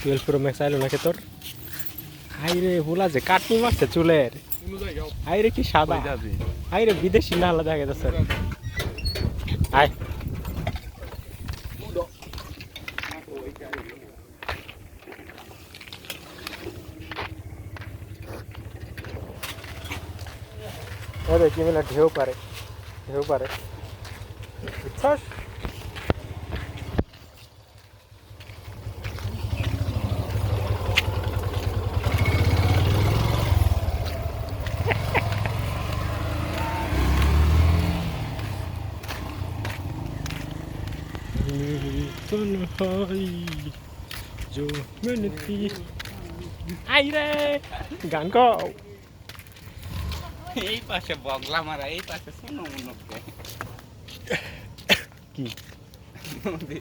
Twelve pro max আইলো নাকি তোর? হাই রে বলা যে কাটনি মারছে চুলের? হাই রে কি সাদা? হাই রে বিদেশি না আলাদা দেখা যাচ্ছে আয়। আরে কি মিলা ঢেউ পারে ঢেউ পারে। বুঝছস তনহাই जो मैंने थी আই রে গান গাও এই পাশে বগলা মারা এই পাশে শোনো মনকে কি নদী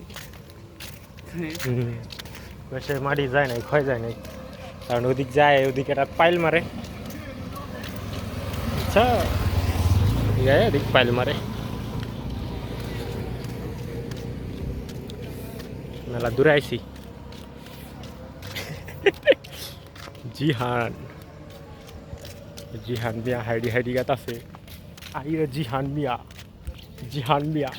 বেশি মাটি যায় নাই ক্ষয় যায় নাই কারণ ওদিক যায় ওদিকে একটা পাইল মারে আচ্ছা যায় ওদিক পাইল মারে মেলা দূরে আইছি। জিহান। জিহান মিয়া, হাইডি হাইডি গাত আছে। আইরে জিহান মিয়া জিহান মিয়া।